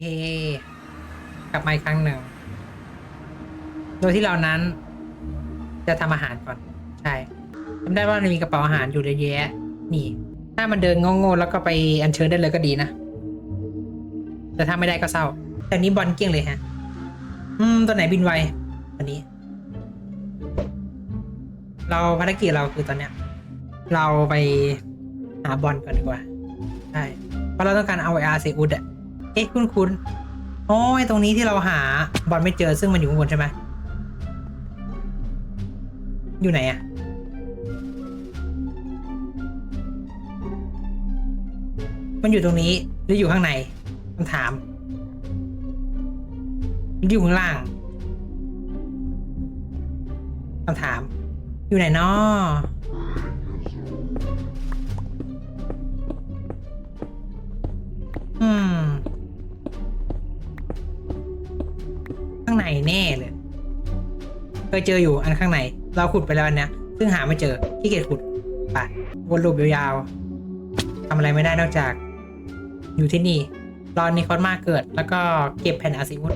เกลับมาอีกครั้งหนึ่ง โดยที่เรานั้น จะทำอาหารก่อน ใช่จำได้ว่ามันมีกระเป๋าอาหารอยู่เยอะแยะ นี่ ถ้ามันเดินโง่ๆแล้วก็ไปอัญเชิญได้เลยก็ดีนะ แต่ถ้าไม่ได้ก็เศร้า แต่นี้บอลเกี้ยงเลยฮะ อืม ตัวไหนบินไวอันนี้ เราภารกิจเราคือตอนเนี้ย เราไปหาบอลก่อนดีกว่า ใช่ เพราะเราต้องการเอาไออาร์เซอุดอะ เอ๊ะคุณคุณโอ้ยตรงนี้ที่เราหาบอลไม่เจอซึ่งมันอยู่ข้างบนใช่ไหมอยู่ไหนอะมันอยู่ตรงนี้หรืออยู่ข้างในคำถาม มันอยู่ข้างล่างคำถาม อยู่ไหนนาะ ในแน่เลย เคยเจออยู่อันข้างในเราขุดไปแล้วอันเนี้ย ซึ่งหาไม่เจอขี้เกียจขุดไปวนลูปยาวๆทำอะไรไม่ได้นอกจาก อยู่ที่นี่รอนิคอนมาเกิด แล้วก็เก็บแผ่นอาซิมุส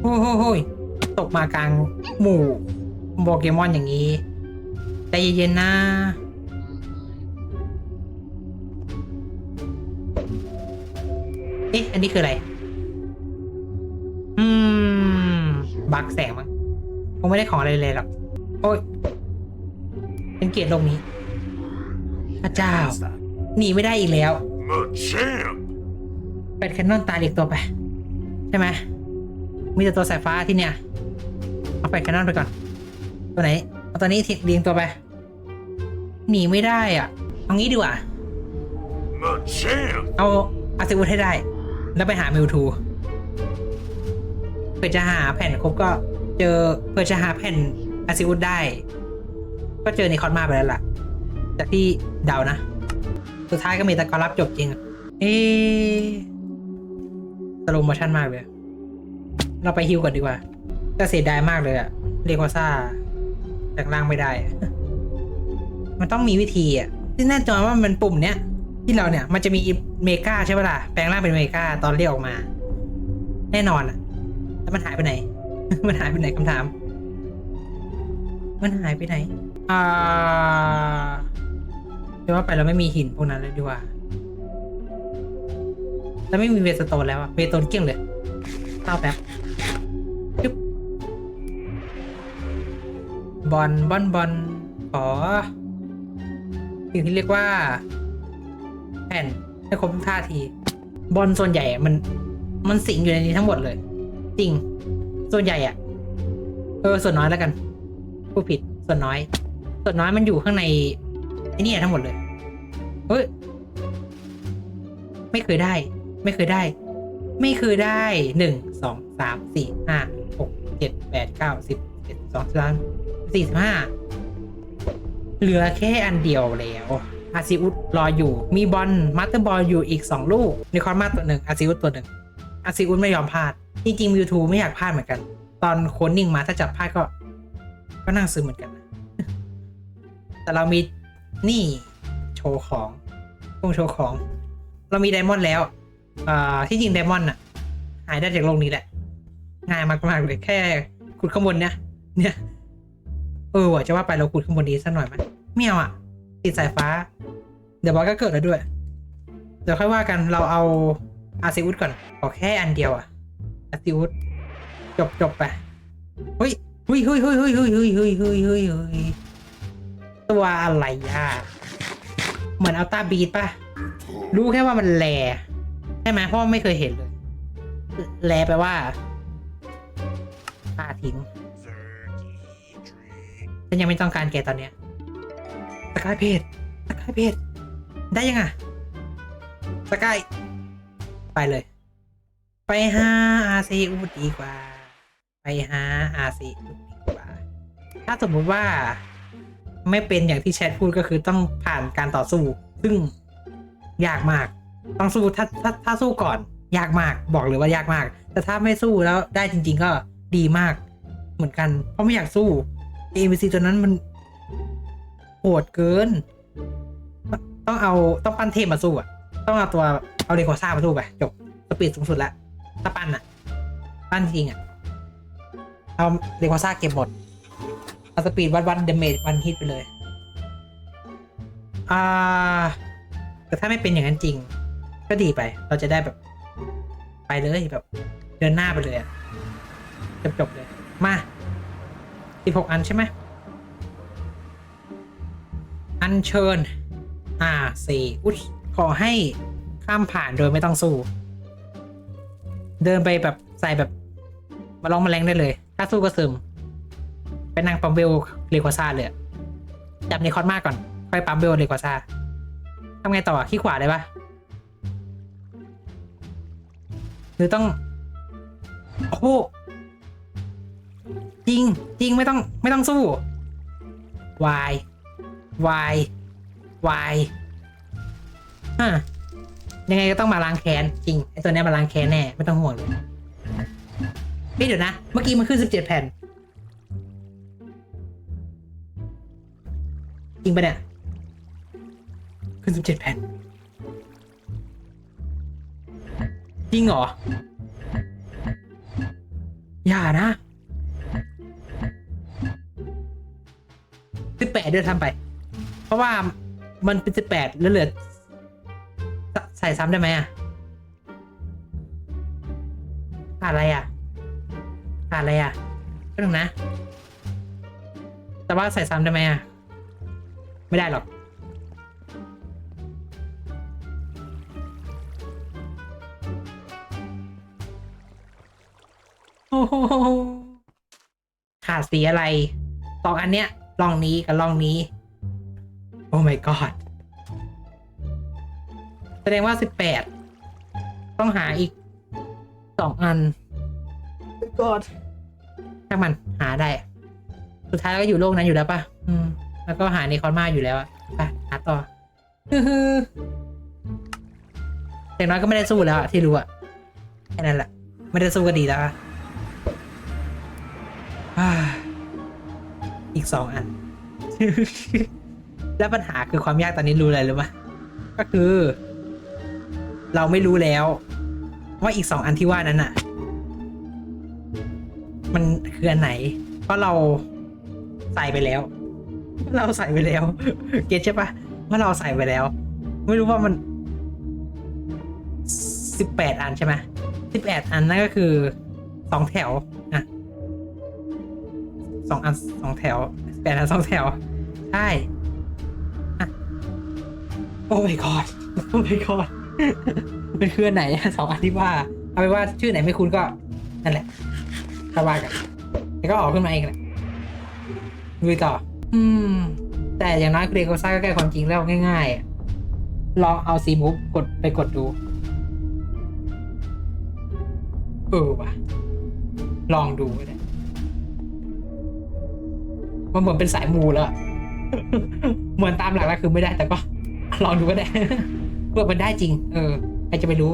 โอ้โหโหยตกมากลางหมู่โปเกมอนอย่างนี้ใจเย็นๆนะเอ๊ะ อันนี้คืออะไร บักแสงมั้งคงไม่ได้ของอะไรเลยหรอกโอ้ยเป็นเกียรติโลกนี้พระเจ้าหนีไม่ได้อีกแล้ว Machamp! เป็ดแคนนอนตายอีกตัวไป ใช่ไหมมีแต่ตัวสายฟ้าที่เนี่ย เอาเป็ดแคนนอนไปก่อน ตัวไหนเอาตัวนี้ทิ้งเรียงตัวไป หนีไม่ได้อะเอางี้ดีกว่า Machamp! เอาอาซิวุธให้ได้ แล้วไปหามิวทู เพื่อจะหาแผ่นครบก็เจอเพื่อจะหาแผ่นอาซิวุธได้ ก็เจอในคอนมาไปแล้วล่ะจากที่เดานะ สุดท้ายก็มีตะกอนรับจบจริงอะเอ๊สโลโมชั่นมากเลย เราไปฮิวก่อนดีกว่าแต่เสียดายมากเลยอะเรโคซ่าแปลงร่างไม่ได้ มันต้องมีวิธีอะที่แน่นอนว่ามันปุ่มเนี้ยที่เราเนี่ยมันจะมีเมกาใช่ปะล่ะแปลงร่างเป็นเมกาตอนเรียกออกมา แน่นอนอะ มันหายไปไหน มันหายไปไหนคำถาม มันหายไปไหน อ่าเดี๋ยวว่าไปเราไม่มีหินพวกนั้นเลยดีกว่าแล้วไม่มีเวสโตนแล้วอะเวสโตนเกลี้ยงเลยเต้าแป๊บจึ๊บบอลบอลบอลขอสิ่งที่เรียกว่า แผ่นให้ครบทุกท่าที บอลส่วนใหญ่อะมัน มันสิงอยู่ในนี้ทั้งหมดเลย จริง ส่วนใหญ่อะเออส่วนน้อยแล้วกันผู้ผิดส่วนน้อย ส่วนน้อยมันอยู่ข้างในไอ้นี่ทั้งหมดเลยเฮ้ยไม่เคยได้ ไม่เคยได้ ไม่เคยได้หนึ่งสองสามสี่ห้าหกเจ็ดแปดเก้าสิบเจ็ดสองสามสี่สิบห้าเหลือแค่อันเดียวแล้วอาซิอุสรออยู่ มีบอลมาสเตอร์บอลอยู่อีกสองลูกในคอนมาตัวหนึ่งอาซิอุสตัวหนึ่งอาซิอุสไม่ยอมพลาด จริงๆมิวทูไม่อยากพลาดเหมือนกัน ตอนโคนนิ่งมาถ้าจับพลาดก็ ก็น่าซื้อเหมือนกันนะแต่เรามีนี่โชว์ของต้องโชว์ของ เรามีไดมอนด์แล้วอ่าที่จริงไดมอนด์อะ หายได้จากโลกนี้แหละ ง่ายมากๆเลยแค่ขุดข้างบนเนี่ยเนี่ยเออว่ะจะว่าไปเราขุดข้างบนนี้สักหน่อยไหมไม่เอาอะ ติดสายฟ้า เดี๋ยวบอสก็เกิดแล้วด้วย เดี๋ยวค่อยว่ากันเราเอาอาซิอุสก่อนขอแค่อันเดียวอะ อาซิอุสจบจบไปเฮ้ยเฮ้ยเฮ้ยเฮ้ยเฮ้ยเฮ้ยเฮ้ยเฮ้ยเฮ้ยเฮ้ยเฮ้ยตัวอะไรอะเหมือนเอัลตาบีดป่ะ รู้แค่ว่ามันแหลใช่ไหมเพราะว่าไม่เคยเห็นเลยแหลแปลว่าฆ่าทิ้งฉันยังไม่ต้องการแกตอนเนี้ยสกายเพจสกายเพจได้ยังอะสกายไปเลย ไปหาอาซีอูดดีกว่า ไปหาอาซีอูดดีกว่า ถ้าสมมุติว่าไม่เป็นอย่างที่แชทพูดก็คือต้องผ่านการต่อสู้ ซึ่งยากมาก ต้องสู้ถ้าถ้าถ้าสู้ก่อน ยากมากบอกเลยว่ายากมาก แต่ถ้าไม่สู้แล้วได้จริง ๆ ก็ดีมาก เหมือนกัน เพราะไม่อยากสู้ AMC ตัวนั้นมันโหดเกิน ต้องเอาต้องปั้นเทพมาสู้อะ ต้องเอาตัวเอาเรโคซ่ามาสู้ไปจบสปีดสูงสุดละ ถ้าปั้นอะปั้นจริงอะเอาเรียกว่าซ่าเก็บหมดเอาสปีดวัดวัดเดเมจวันฮิตไปเลย อ่า แต่ถ้าไม่เป็นอย่างนั้นจริง ก็ดีไป เราจะได้แบบ ไปเลยแบบ เดินหน้าไปเลยอะจบจบๆเลย มาสิบหกอันใช่ไหม อัญเชิญ อ่าสี่อุ๊ยขอให้ข้ามผ่านโดยไม่ต้องสู้ เดินไปแบบใส่แบบมาลองมาแรงได้เลย ถ้าสู้ก็ซึมไปนั่งปั๊มเบลเรควาซาเลยจับในคอนมากก่อน ค่อยปั๊มเบลเรควาซาทำไงต่อขี้ขวาได้ปะหรือต้อง โอ้โหจริงจริงไม่ต้องไม่ต้องสู้วายวายวายฮะ ยังไงก็ต้องมาล้างแค้นจริงไอ้ตัวเนี้ยมาล้างแค้นแน่ไม่ต้องห่วงเลยเฮ้ยเดี๋ยวนะ เมื่อกี้มันขึ้นสิบเจ็ดแผ่น จริงปะเนี่ย ขึ้นสิบเจ็ดแผ่น จริงเหรอ อย่านะสิบแปดเดือนทำไป เพราะว่ามันเป็นสิบแปดแล้วเหลือ สใส่ซ้ำได้ไหมอะขาดอะไรอะขาดอะไรอะก็นึงนะ แต่ว่าใส่ซ้ำได้ไหมอะ ไม่ได้หรอกขาดสีอะไรลองอันเนี้ยลองนี้กับลองนี้ โอ้ my god แสดงว่าสิบแปดต้องหาอีกสองอัน god ถ้ามันหาได้ สุดท้ายก็อยู่โลกนั้นอยู่แล้วปะอืม แล้วก็หาในคอนมาอยู่แล้วอะไปหาต่อฮึฮึอย่างน้อยก็ไม่ได้สู้แล้วอะที่รู้อะแค่นั้นแหละ ไม่ได้สู้ก็ดีแล้วอะอ่าอีกสองอัน แล้วปัญหาคือความยากตอนนี้รู้อะไรหรือไหมก็คือ เราไม่รู้แล้ว ว่าอีกสองอันที่ว่านั้นอะมันคืออันไหน เพราะเราใส่ไปแล้ว เราใส่ไปแล้ว เก็ตใช่ปะว่าเราใส่ไปแล้ว ไม่รู้ว่ามันสิบแปดอันใช่ไหมสิบแปดอันนั่นก็คือสองแถวอะสองอันสองแถวแปดอันสองแถว ใช่อะโอ้ my god โอ้ my god เป็นเครือไหนสองอันที่ว่า เอาไปว่าชื่อไหนไม่คุ้นก็ นั่นแหละถ้าว่ากันแต่ก็ออกขึ้นมาเองแหละลุยต่อ อืม แต่อย่างน้อยเกรโกซ่าก็ใกล้ความจริงแล้วง่ายๆ ลองเอาซีมูฟกดไปกดดูเออว่ะ ลองดูก็ได้มันเหมือนเป็นสายมูแล้ว เหมือนตามหลักแล้วคือไม่ได้แต่ก็ลองดูก็ได้ เพื่อมันได้จริง เออใครจะไปรู้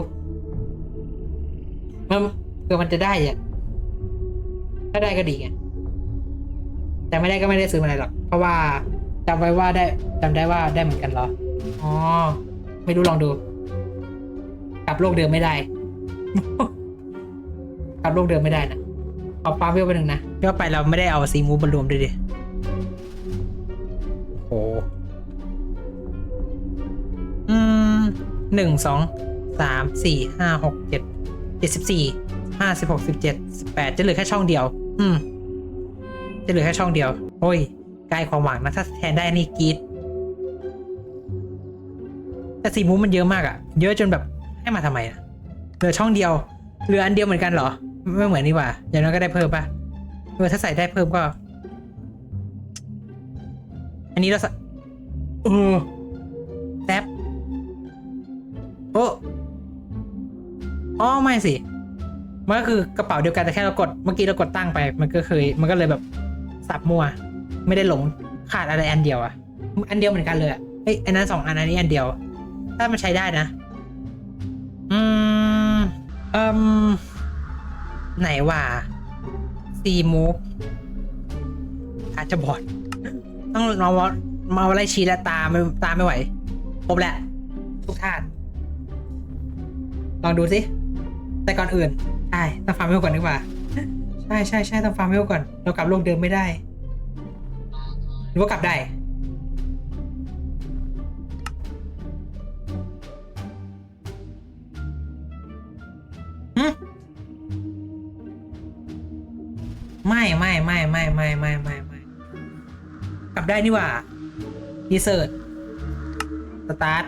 มันเพื่อมันจะได้อะถ้าได้ก็ดีไงแต่ไม่ได้ก็ไม่ได้ซื้อมาอะไรหรอก เพราะว่าจำไว้ว่าได้จำได้ว่าได้เหมือนกันเหรออ๋อไม่รู้ลองดู กลับโลกเดิมไม่ได้ กลับโลกเดิมไม่ได้นะเอาปาเวลไปหนึ่งนะเวลไปเราไม่ได้เอาซีมูฟมารวมด้วยดิโอ้โหอืม หนึ่งสองสามสี่ห้าหกเจ็ดเจ็ดสิบสี่ห้าสิบหกสิบเจ็ดสิบแปดจะเหลือแค่ช่องเดียว อืม จะเหลือแค่ช่องเดียวโอ้ยใกล้ความหวังนะถ้าแทนได้นี่กีดแต่สีมูมันเยอะมากอะเยอะจนแบบให้มาทำไมอะเหลือช่องเดียว เหลืออันเดียวเหมือนกันเหรอ ไม่เหมือนนี่ว่า อย่างน้อยก็ได้เพิ่มปะเออถ้าใส่ได้เพิ่มก็ อันนี้เราใส่เออ โอ้อ๋อไม่สิ มันก็คือกระเป๋าเดียวกันแต่แค่เรากด เมื่อกี้เรากดตั้งไป มันก็เคย มันก็เลยแบบสับมัว ไม่ได้หลงขาดอะไรอันเดียวอะอันเดียวเหมือนกันเลยอะเอ้ยอันนั้นสองอันอันนี้อันเดียว ถ้ามันใช้ได้นะ อืมอืมไหนว่าซีมูฟอาจจะบอด ต้องมาวมาอะไรชี้แล้วตาไม่ตาไม่ไหว ครบแหละ ทุกท่าน ลองดูสิ แต่ก่อนอื่นใช่ต้องฟาร์มเวลก่อนดีกว่า ใช่ใช่ใช่ต้องฟาร์มเวลก่อน เรากลับโลกเดิมไม่ได้ หรือว่ากลับได้ ไม่ไม่ไม่ไม่ไม่ไม่ไม่ไม่กลับได้นี่ว่าดีเซิร์ตสตาร์ท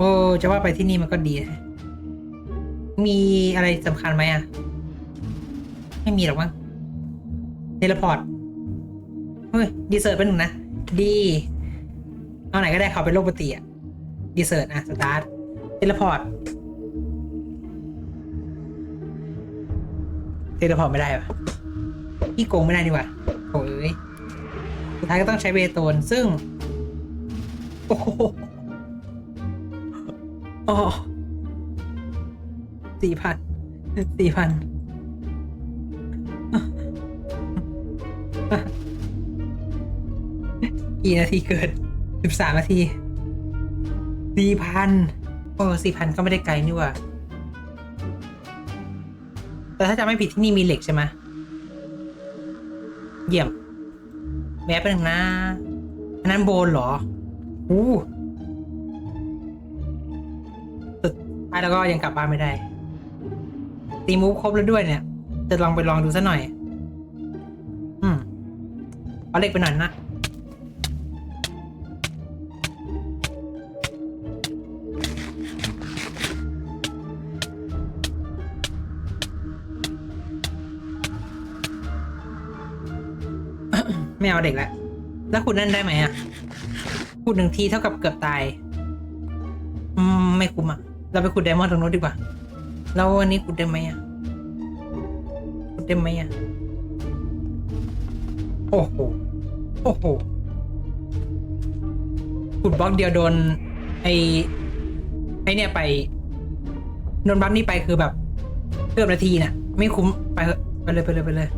โอ้จะว่าไปที่นี่มันก็ดีนะมีอะไรสำคัญไหมอะ ไม่มีหรอกมั้งเทเลพอร์ตเฮ้ยดีเซิร์ตเป็นหนึ่งนะ ดี เอาไหนก็ได้เขาเป็นโลกปกติอะดีเซิร์ตอะสตาร์ทเทเลพอร์ตเทเลพอร์ตไม่ได้ปะพี่โกงไม่ได้ดีกว่าโอ้ยสุดท้ายก็ต้องใช้เบโตนซึ่ง โอ้โห สี่พันสี่พันกี่นาทีเกิดสิบสามนาทีสี่พันโอ้สี่พันก็ไม่ได้ไกลนี่ว่า แต่ถ้าจำไม่ผิดที่นี่มีเหล็กใช่ไหมเยี่ยมแวะไปหนึ่งนะอันนั้นโบนเหรออู้ แล้วก็ยังกลับบ้านไม่ได้ ตีมูฟครบแล้วด้วยเนี่ย จะลองไปลองดูซะหน่อย อืมเอาเหล็กไปหน่อยนะไม่เอาเด็กแล้วแล้วคุณนั่นได้ไหมอะขุดหนึ่งทีเท่ากับเกือบตาย อืม ไม่คุ้มอะ เราไปขุดไดมอนด์ตรงนู้นดีกว่า แล้ววันนี้ขุดได้ไหมอะ ขุดได้ไหมอะ โอ้โห โอ้โห ขุดบล็อกเดียวโดน ไอไอเนี่ยไปโดนบัฟนี่ไปคือแบบเกือบนาทีน่ะ ไม่คุ้มไปเถอะไปเลยไปเลยไปเลย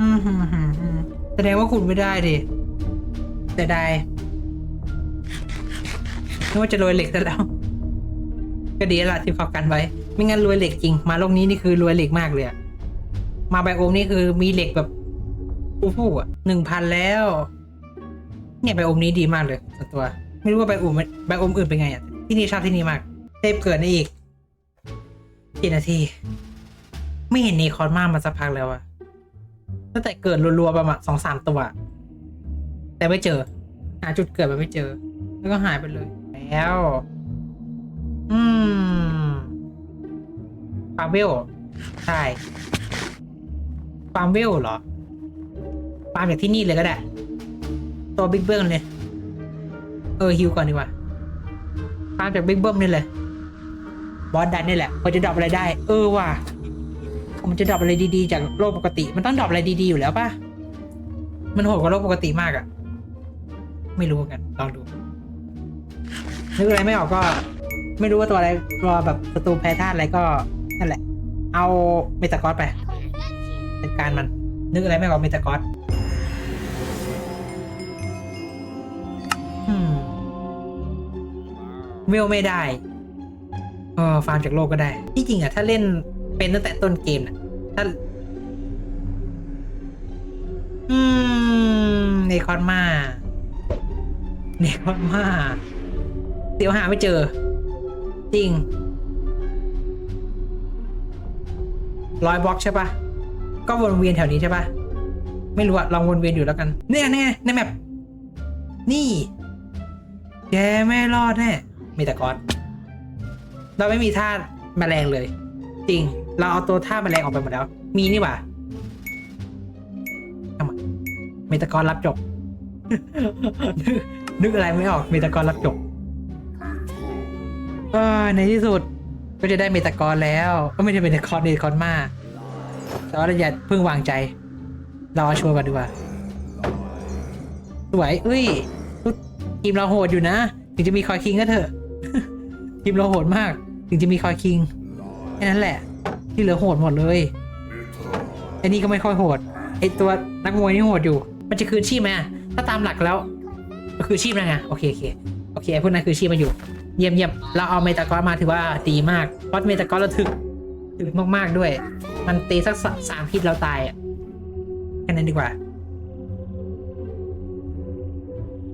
อืมฮึมฮึมฮึมแสดงว่าขุดไม่ได้ดิแต่ได้ นึกว่าจะรวยเหล็กซะแล้ว ก็ดีละที่เขากันไว้ ไม่งั้นรวยเหล็กจริง มาโลกนี้นี่คือรวยเหล็กมากเลยอะมาไบโอมนี่คือมีเหล็กแบบอู้ฟู่อะหนึ่งพันแล้ว เนี่ยไบโอมนี้ดีมากเลยส่วนตัว ไม่รู้ว่าไบโอมไบโอมอื่นเป็นไงอะที่นี่ชอบที่นี่มากเทพเกิดได้อีกกี่นาที ไม่เห็นนีคอนมามาสักพักแล้วอะตั้งแต่เกิดรัวๆประมาณสองสามตัว แต่ไม่เจอ หาจุดเกิดมันไม่เจอ แล้วก็หายไปเลย แล้ว อืมฟาร์มเวลใช่ฟาร์มเวลเหรอฟาร์มจากที่นี่เลยก็ได้ ตัวบิ๊กเบิ้มเลย เออฮิวก่อนดีกว่าฟาร์มจากบิ๊กเบิ้มนี่เลยบอสดันนี่แหละพอจะดรอปอะไรได้ เออว่ะมันจะดรอปอะไรดีๆ จากโลกปกติ มันต้องดรอปอะไรดีๆอยู่แล้วป่ะ มันโหดกว่าโลกปกติมากอะไม่รู้กัน ลองดู นึกอะไรไม่ออกก็ ไม่รู้ว่าตัวอะไรตัวแบบศัตรูแพ้ธาตุอะไรก็นั่นแหละ เอาเมตากอสไปจัดการมัน นึกอะไรไม่ออกเมตากอสอืมเวลไม่ได้เออฟาร์มจากโลกก็ได้ ที่จริงอะถ้าเล่นเป็นตั้งแต่ต้นเกมน่ะถ้า อืมเนคอนมาเนคอนมา เดี๋ยวหาไม่เจอ จริงร้อยบล็อกใช่ปะก็วนเวียนแถวนี้ใช่ปะไม่รู้อะลองวนเวียนอยู่แล้วกัน เนี่ยเนี่ยในแมปนี่แกไม่รอดแน่มีแต่ก้อนเราไม่มีท่าแมลงเลย จริง เราเอาตัวท่าแมลงออกไปหมดแล้ว มีนี่หว่าทำไมเมตากรรับจบ นึกอะไรไม่ออกเมตากรรับจบ ในที่สุดก็จะได้เมตากรแล้ว ก็ไม่ใช่เมตากรเมตากรมาแต่ว่าเราอย่าเพิ่งวางใจรอชัวร์กันดีกว่าสวยเอ้ยทีมเราโหดอยู่นะ ถึงจะมีคอยคิงก็เถอะทีมเราโหดมาก ถึงจะมีคอยคิงแค่นั้นแหละ ที่เหลือโหดหมดเลยไอ้นี่ก็ไม่ค่อยโหดไอตัวนักมวยนี่โหดอยู่ มันจะคืนชีพไหมถ้าตามหลักแล้ว ก็คือชีพนั่นไงโอเคโอเคโอเคไอพวกนั้นคือชีพมาอยู่ เยี่ยมเยี่ยมเราเอาเมตากอนมาถือว่าดีมากเพราะเมตากอนเราถึกถึกมากๆด้วย มันตีสักสามพิษเราตายอะแค่นั้นดีกว่า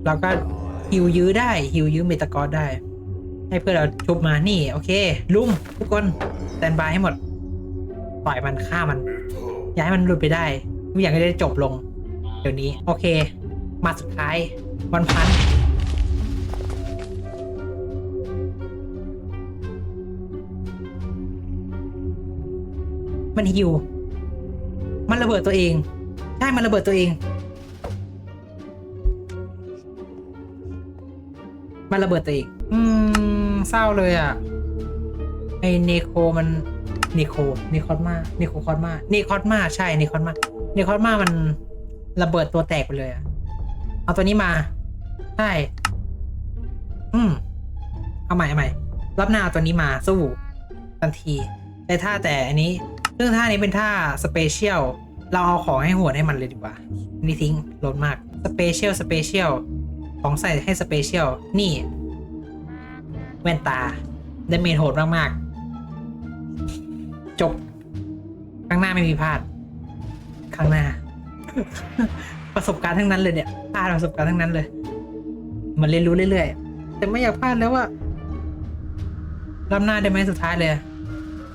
เราก็ฮิวยื้อได้ฮิวยื้อเมตากอนได้ ให้เพื่อนเราชุบมานี่โอเค ลุมทุกคนแตนบายให้หมดต่อยมันฆ่ามันอย้ายมันหลุดไปได้ทุกอย่างก็ได้จบลง เดี๋ยวนี้ โอเค มาสุดท้ายวันพัน มันฮิวมันระเบิดตัวเอง ใช่ มันระเบิดตัวเอง มันระเบิดตัวเอง อืม เศร้าเลยอะ ไอเนโคมันเนโคเนคอสมาเนโคคอสมาเนคอสมาใช่เนคอสมาเนคอสมามันระเบิดตัวแตกไปเลยอะ เอาตัวนี้มา ใช่ อืม เอาใหม่เอาใหม่รอบหน้าเอาตัวนี้มาสู้ทันที แต่ท่าแต่อันนี้ ซึ่งท่านี้เป็นท่าสเปเชียล เราเอาของให้โหดให้มันเลยดีกว่า นี่ทิ้งลดมาก สเปเชียล สเปเชียล ของใส่ให้สเปเชียล นี่ แว่นตาดาเมจโหดมากๆ จบ ข้างหน้าไม่มีพลาด ข้างหน้า ประสบการณ์ทั้งนั้นเลยเนี่ยพลาดประสบการณ์ทั้งนั้นเลย มันเรียนรู้เรื่อยๆ แต่ไม่อยากพลาดแล้วว่ารอบหน้าได้ไหมสุดท้ายเลย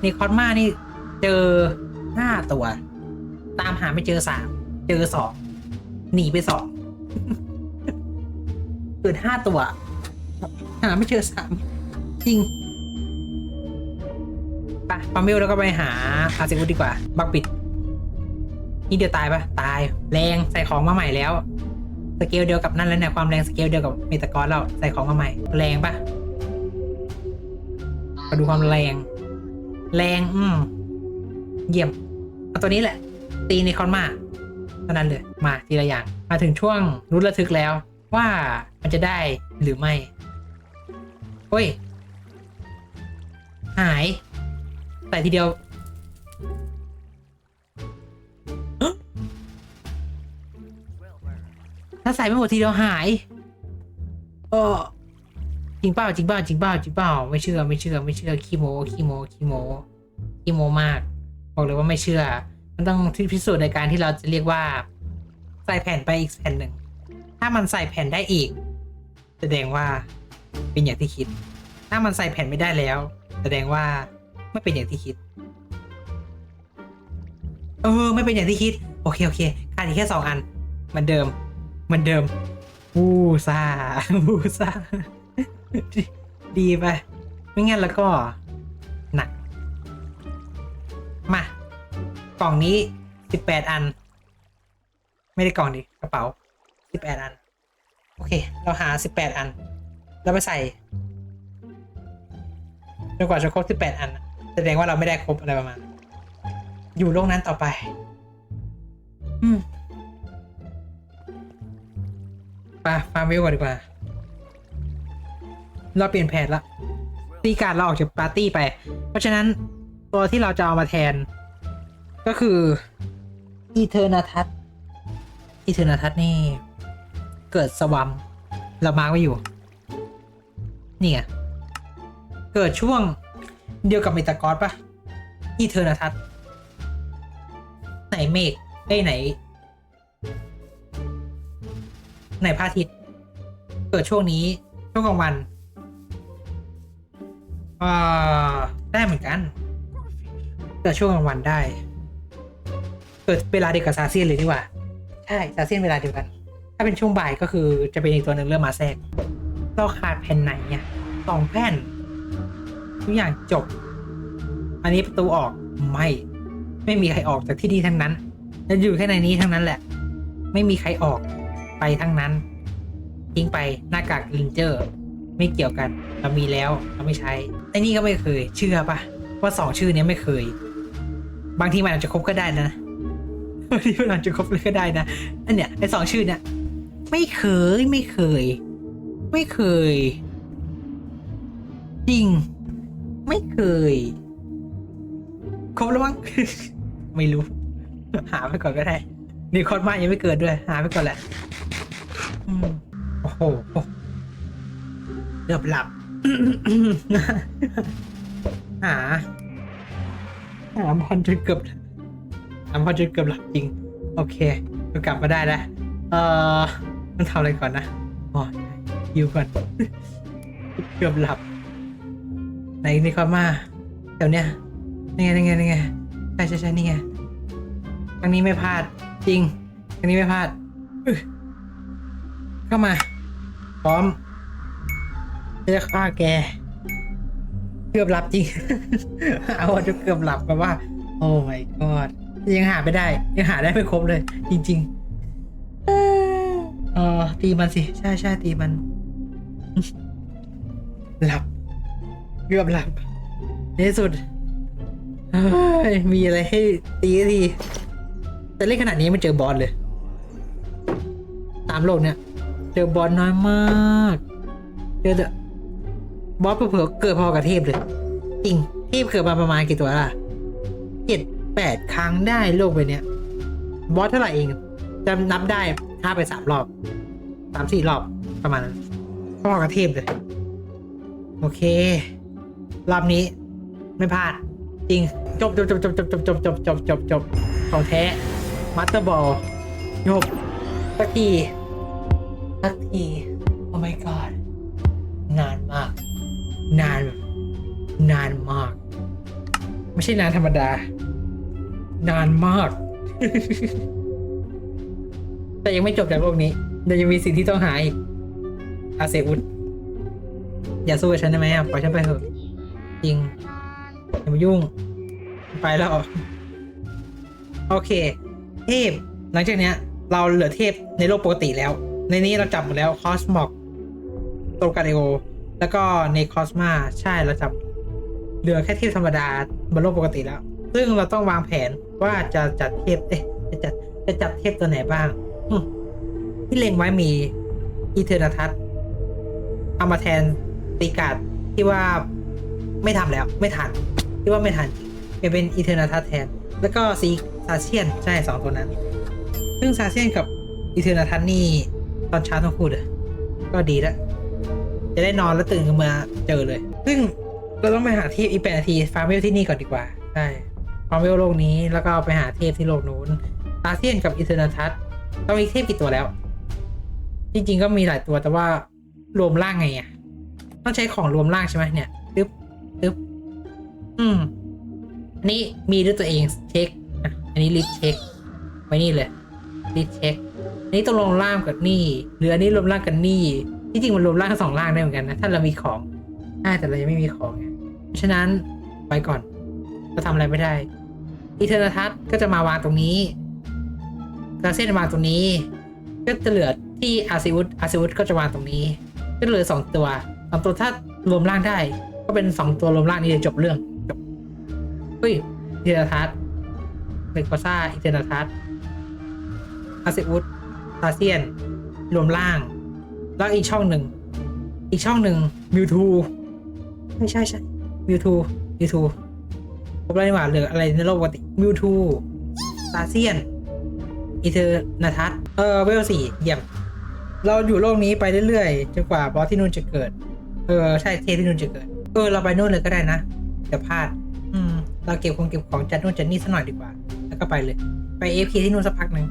นี่คอสมานี่ เจอห้าตัว ตามหาไม่เจอสามเจอสองหนีไปสองเกิดห้าตัว หาไม่เจอสามจริงไปปาเมลแล้วก็ไปหาอาเซวุดีกว่า บักปิด นี่เดียวตายปะตายแรงใส่ของมาใหม่แล้ว สเกลเดียวกับนั่นแล้วเนี่ยความแรงสเกลเดียวกับเมตากรแล้วใส่ของมาใหม่ แรงปะมาดูความแรง แรง อืม เยี่ยมเอาตัวนี้แหละ ตีในคอนมาเท่านั้นเลยมาทีละอย่าง มาถึงช่วงรุ้นระทึกแล้ว ว่ามันจะได้หรือไม่เฮ้ย หายใส่ทีเดียวถ้าใส่ไม่หมดทีเดียวหายเออจริงเปล่าจริงเปล่าจริงเปล่าจริงเปล่าไม่เชื่อไม่เชื่อไม่เชื่อขี้โมขี้โมขี้โมขี้โมมาก บอกเลยว่าไม่เชื่อ มันต้องพิสูจน์ในการที่เราจะเรียกว่า ใส่แผ่นไปอีกแผ่นหนึ่ง ถ้ามันใส่แผ่นได้อีก แสดงว่าเป็นอย่างที่คิด ถ้ามันใส่แผ่นไม่ได้แล้ว แสดงว่าไม่เป็นอย่างที่คิด เออ ไม่เป็นอย่างที่คิด โอเคโอเคขาดอีกแค่สองอันเหมือนเดิมเหมือนเดิมวูซ่าวูซ่าดดีไปไม่งั้นแล้วก็หนัก ล่องนี้สิบแปดอัน ไม่ได้กล่องดิกระเป๋าสิบแปดอัน โอเค เราหาสิบแปดอัน แล้วไปใส่จนกว่าจะครบสิบแปดอัน แสดงว่าเราไม่ได้ครบอะไรประมาณ อยู่โลกนั้นต่อไป อืมไปฟาร์มวิวก่อนดีกว่า เราเปลี่ยนแผนละตีการเราออกจากปาร์ตี้ไป เพราะฉะนั้นตัวที่เราจะเอามาแทน ก็คืออีเทอร์นาทัศอีเทอร์นาทัศนี่ เกิดสวัมเรามาร์กไว้อยู่ นี่ไง เกิดช่วงเดียวกับเมตากอสปะอีเทอร์นาทัศไหนเมฆไอ้ไหน ไหนพระอาทิตย์เกิดช่วงนี้ช่วงกลางวันอ่าได้เหมือนกันเกิดช่วงกลางวันได้ เกิดเวลาเดียวกับซาเซียนเลยดีกว่า ใช่ซาเซียนเวลาเดียวกัน ถ้าเป็นช่วงบ่ายก็คือจะเป็นอีกตัวหนึ่งเริ่มมาแทรก เราขาดแผ่นไหนเนี่ยสองแผ่น ทุกอย่างจบ อันนี้ประตูออกไม่ ไม่มีใครออกจากที่นี่ทั้งนั้น จะอยู่แค่ในนี้ทั้งนั้นแหละ ไม่มีใครออกไปทั้งนั้น ทิ้งไปหน้ากากลินเจอร์ ไม่เกี่ยวกันเรามีแล้วเราไม่ใช้ไอ้นี่ก็ไม่เคย เชื่อปะว่าสองชื่อนี้ไม่เคย บางทีมันอาจจะคบก็ได้นะ บางทีมันอาจจะครบเลยก็ได้นะอันเนี้ยไอ้สองชื่อเนี้ยไม่เคยไม่เคย ไม่เคย จริง ไม่เคย ครบแล้วมั้งไม่รู้ หาไปก่อนก็ได้นี่คอดมายังไม่เกิดด้วย หาไปก่อนแหละโอ้โหเกือบหลับ หา หาบอลจนเกือบหาบ อลจนเกือบหลับจริง โอเคเรากลับมาได้แล้วเอ่อต้องทำอะไรก่อนนะอ๋อยิวก่อน เกือบหลับไหนนี่ก็มาแถวเนี้ยนี่ไงนี่ไงนี่ไงใช่ใช่ใช่นี่ไงครั้งนี้ไม่พลาดจริงครั้งนี้ไม่พลาดเข้ามา พร้อมจะฆ่าแก เกือบหลับจริง เอาจนเกือบหลับแบบว่า โอ้ my god ยังหาไม่ได้ ยังหาได้ไม่ครบเลย จริงๆเออตีมันสิ ใช่ใช่ตีมัน หลับเกือบหลับ ในที่สุดเฮ้ยมีอะไรให้ตีสักทีแต่เล่นขนาดนี้ไม่เจอบอลเลย ตามโลกเนี่ย เจอบอลน้อยมาก เจอแต่บอสเผื่อๆเกิดพอกับเทพเลย จริง เทพเกิดมาประมาณกี่ตัวล่ะเจ็ด แปดครั้งได้โลกใบเนี้ยบอสเท่าไหร่เองจะนับได้ถ้าไปสามรอบสามสี่รอบประมาณนั้นพอกับเทพเลย โอเค รอบนี้ไม่พลาด จริง จบจบจบจบจบจบจบจบจบจบจบของแท้มัตเตอร์บอลจบสักทีสักทีโอ้ my god นานมาก นาน นานมาก ไม่ใช่นานธรรมดา นานมาก แต่ยังไม่จบจากโลกนี้เดี๋ยวยังมีสิ่งที่ต้องหาอีกอาเซอุดอย่าสู้กับฉันได้ไหมอะปล่อยฉันไปเถอะจริงอย่ามายุ่ง ไปแล้ว โอเค เทพ หลังจากเนี้ย เราเหลือเทพในโลกปกติแล้ว ในนี้เราจับหมดแล้วคอสมอกโตกาเดโอแล้วก็ในคอสมาใช่เราจับ เหลือแค่เทพธรรมดาบนโลกปกติแล้ว ซึ่งเราต้องวางแผน ว่าจะจัดเทพเอ๊ะจะจัดจะจับเทพตัวไหนบ้างที่เล็งไว้มีอีเทอร์นาทัสเอามาแทนตีกาดที่ว่าไม่ทำแล้ว ไม่ทันที่ว่าไม่ทันจริงเป็นอีเทอร์นาทัสแทน แล้วก็ซีซาเชียนใช่สองตัวนั้น ซึ่งซาเชียนกับอีเทอร์นาทัสนี่ตอนเช้าต้องพูดเลยก็ดีแล้วจะได้นอนแล้วตื่นขึ้นมาเจอเลย ซึ่งเราต้องไปหาเทพอีแปดนาทีฟาร์มเวลที่นี่ก่อนดีกว่า ใช่ ฟาร์มเวลโลกนี้แล้วก็ไปหาเทพที่โลกนู้นซาเชียนกับอีเทอร์นทัสเรามีเทพกี่ตัวแล้ว จริง ๆ ก็มีหลายตัวแต่ว่ารวมร่างไงอะต้องใช้ของรวมร่างใช่ไหมเนี่ยตึ๊บตึ๊บอืมอันนี้มีด้วยตัวเองเช็คอันนี้ลิสเช็คไว้นี่เลยลิสเช็คอันนี้ต้องรวมร่างกับนี่หรืออันนี้รวมร่างกันนี่ที่จริงมันรวมร่างสองร่างได้เหมือนกันนะถ้าเรามีของใช่แต่เรายังไม่มีของไงเพราะฉะนั้นไปก่อน เราทำอะไรไม่ได้อีเทอร์นทัศก็จะมาวางตรงนี้กาเซนวางตรงนี้ ก็จะเหลือที่อาซิวุธอาซิวุธก็จะวางตรงนี้ ก็เหลือสองตัวสองตัวถ้ารวมร่างได้ ก็เป็นสองตัวรวมร่างนี้จะจบเรื่องจบเฮ้ยอีเทอร์นทัศเบกอซ่าอีเทอร์นทัศอาซิวุธซาเซียน รวมร่าง แล้วอีกช่องหนึ่ง อีกช่องหนึ่งมิวทูไม่ใช่ใช่มิวทูมิวทู ครบแล้วนี่หว่าเหลืออะไรในโลกปกติมิวทูซาเซียนอีเทอร์นาทัศเออเวลสี่เยี่ยม เราอยู่โลกนี้ไปเรื่อยๆจนกว่าบอสที่นู่นจะเกิด เออใช่เทพที่นู่นจะเกิด เออเราไปนู่นเลยก็ได้นะเดี๋ยวพลาด อืม เราเก็บของเก็บของจัดนู่นจัดนี่สักหน่อยดีกว่า แล้วก็ไปเลย ไปเอฟที่นู่นสักพักหนึ่ง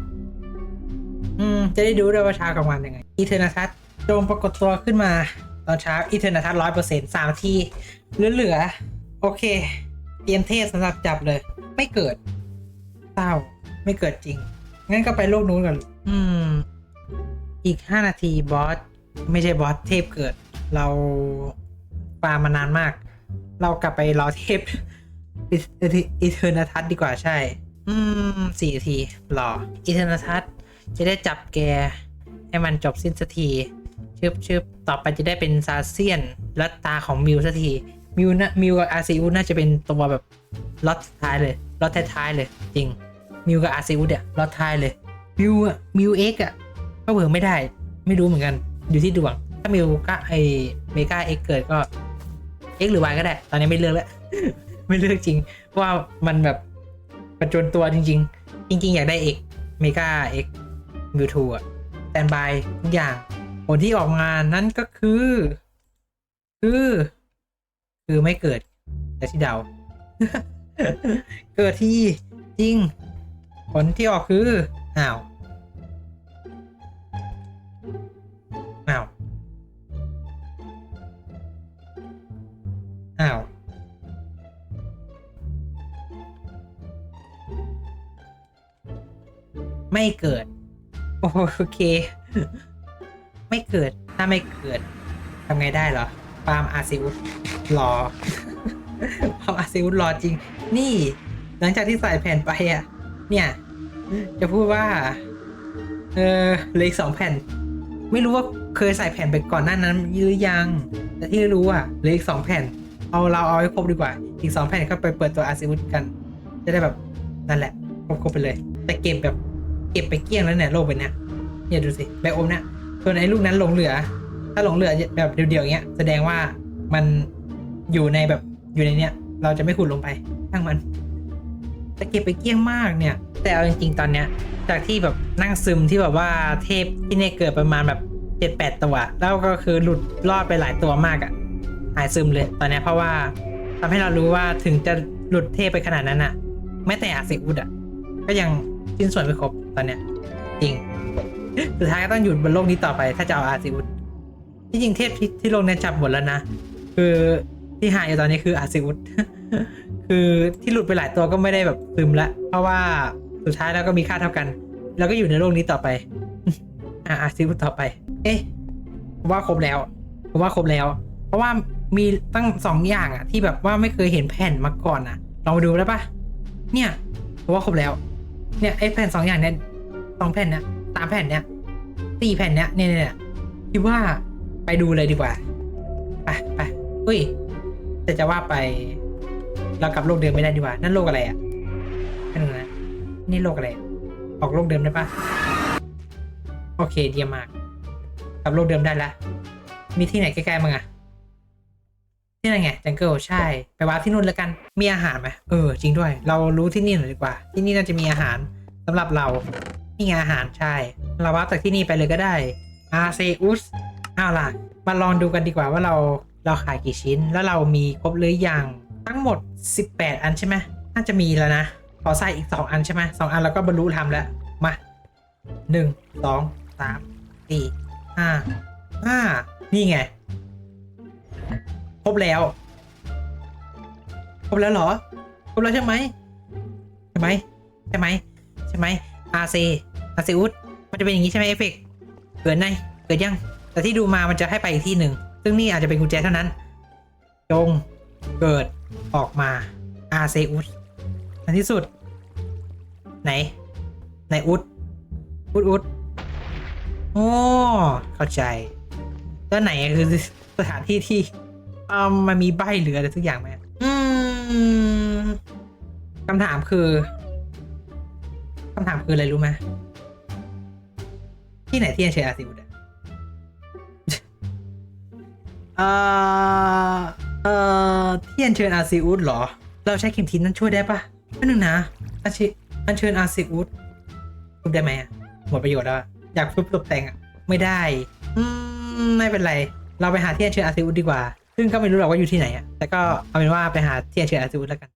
อืม จะได้ดูด้วยว่าเช้ากับวันยังไงอีเทอร์นาทัศโจมปรากฏตัวขึ้นมาตอนเช้าอีเทอร์นาทัศร้อยเปอร์เซ็นต์สามทีเหลือๆโอเค เตรียมเทพสำหรับจับเลย ไม่เกิดเศร้าไม่เกิดจริง งั้นก็ไปโลกนู้นก่อน อืม อีกห้านาทีบอส ไม่ใช่บอสเทพเกิด เราปามานานมาก เรากลับไปรอเทพอีเทอร์นาทัศดีกว่าใช่ อืมสี่นาทีรออีเทอร์นาทัศจะได้จับแก ให้มันจบสิ้นสักทีชึบชึบต่อไปจะได้เป็นซาเซียนและตาของมิวสักที มิวนะมิวกับอาซิอุน่าจะเป็นตัวแบบล็อตท้ายเลยล็อตท้ายๆเลย จริง มิวกับอาซิอุเนี่ยล็อตท้ายเลย มิวอะมิวเอ็กอะก็เผื่อไม่ได้ ไม่รู้เหมือนกัน อยู่ที่ดวง ถ้ามิวก็ไอเมกาเอ็กเกิดก็เอ็กหรือวายก็ได้ ตอนนี้ไม่เลือกแล้ว ไม่เลือกจริง เพราะว่ามันแบบประจนตัวจริง ๆ จริง ๆ อยากได้เอ็กเมกาเอ็กมิวทูอะแตนบายทุกอย่าง ผลที่ออกมานั่นก็คือ คือ คือไม่เกิดแต่ที่เดา เกิดที่จริง ผลที่ออกคืออ้าวอ้าวอ้าวไม่เกิด โอเค ไม่เกิดถ้าไม่เกิดทำไงได้เหรอ ฟาร์มอาซิอุสรอฟาร์มอาซิอุสรอจริง นี่ หลังจากที่ใส่แผ่นไปอะ เนี่ย จะพูดว่า เออเหลยอีกสองแผ่น ไม่รู้ว่าเคยใส่แผ่นไปก่อนหน้านั้นหรือยัง แต่ที่รู้อะเหลยอีกสองแผ่น เอาเราเอาให้ครบดีกว่า อีกสองแผ่นก็ไปเปิดตัวอาซิอุสกัน จะได้แบบนั่นแหละครบๆไปเลย แต่เก็บแบบเก็บไปเกี้ยงแล้วเนี่ยโลกเป็นเนี้ยเนี่ยดูสิไบโอมเนี่ยส่วนไอ้ลูกนั้นหลงเหลือ ถ้าหลงเหลือแบบเดียวๆอย่างเงี้ย แสดงว่ามันอยู่ในแบบอยู่ในเนี้ย เราจะไม่ขุดลงไปทั้งมันแต่เก็บไปเกี้ยงมากเนี่ย แต่เอาจริงๆตอนเนี้ย จากที่แบบนั่งซึมที่แบบว่าเทพที่เนี่ยเกิดประมาณแบบเจ็ดแปดตัว แล้วก็คือหลุดรอดไปหลายตัวมากอะหายซึมเลยตอนเนี้ยเพราะว่าทำให้เรารู้ว่าถึงจะหลุดเทพไปขนาดนั้นอะแม้แต่อาซิอุดอะก็ยังชิ้นส่วนไม่ครบตอนเนี้ยจริงสุดท้ายก็ต้องอยู่บนโลกนี้ต่อไปถ้าจะเอาอาซิอุด ที่จริงเทพที่ที่ลกเนี้ยจับหมดแล้วนะ คือที่หายอยู่ตอนนี้คืออาซิอุดคือที่หลุดไปหลายตัวก็ไม่ได้แบบซึมละ เพราะว่าสุดท้ายแล้วก็มีค่าเท่ากัน แล้วก็อยู่ในโลกนี้ต่อไป อ่าอาซิอุดต่อไป เอ๊ะผมว่าครบแล้วผมว่าครบแล้ว เพราะว่ามีตั้งสองอย่างอะที่แบบว่าไม่เคยเห็นแผ่นมาก่อนอะลองมาดูได้ปะเนี่ยผมว่าครบแล้ว เนี่ยไอ้แผ่นสองอย่างเนี่ยสองแผ่นเนี่ยสามแผ่นเนี่ยสี่แผ่นเนี่ยเนี่ยเนี่ยเนี่ยคิดว่า ไปดูเลยดีกว่าไปไปอุ้ย แต่จะว่าไป เรากลับโลกเดิมไม่ได้ดีกว่า นั่นโลกอะไรอะนั่นนะนี่โลกอะไร ออกโลกเดิมได้ปะโอเคเยี่ยมาก กลับโลกเดิมได้ละ มีที่ไหนใกล้ๆมั้งอะที่ไหนไงจังเกิลใช่ ไปวาที่นู่นแล้วกัน มีอาหารไหมเออ จริงด้วย เรารู้ที่นี่หน่อยดีกว่า ที่นี่น่าจะมีอาหารสำหรับเรา นี่ไงอาหารใช่ เราวาจากที่นี่ไปเลยก็ได้อาเซอุส เอาล่ะ มาลองดูกันดีกว่าว่าเราเราขายกี่ชิ้น แล้วเรามีครบหรือยังทั้งหมด 18 อันใช่ไหมน่าจะมีแล้วนะขอใส่อีก 2 อันใช่ไหมสองอันแล้วก็บรรลุธรรมแล้ว มาหนึ่งสองสามสี่ห้าห้านี่ไง ครบแล้ว ครบแล้วเหรอ ครบแล้วใช่ไหมใช่ไหมใช่ไหมใช่ไหมอาเซอาเซอุสมันจะเป็นอย่างนี้ใช่ไหมเอฟเฟกเกิดไงเกิดยัง แต่ที่ดูมามันจะให้ไปอีกที่หนึ่ง ซึ่งนี่อาจจะเป็นกุญแจเท่านั้น จงเกิดออกมาอาเซอุสในที่สุด ไหน ไหนอุสอุสอุสโอ้เข้าใจ แล้วไหนคือสถานที่ที่อ่ามันมีใบเหลืออะไรสักอย่างไหมอืมคำถามคือคำถามคืออะไรรู้ไหมที่ไหนที่ยังเชยอาซิอุด อะเอ่อเอ่อที่อัญเชิญอาซิอุสเหรอ เราใช้เข็มทิศนั้นช่วยได้ปะไม่นึงนะอัญเชิญอัญเชิญอาซิอุสทุบได้ไหมอะหมดประโยชน์แล้วอยากทุบตกแต่งอะไม่ได้ อืมไม่เป็นไร เราไปหาที่อัญเชิญอาซิอุสดีกว่า ซึ่งก็ไม่รู้หรอกว่าอยู่ที่ไหนอะแต่ก็เอาเป็นว่าไปหาที่อัญเชิญอาซิอุสแล้วกัน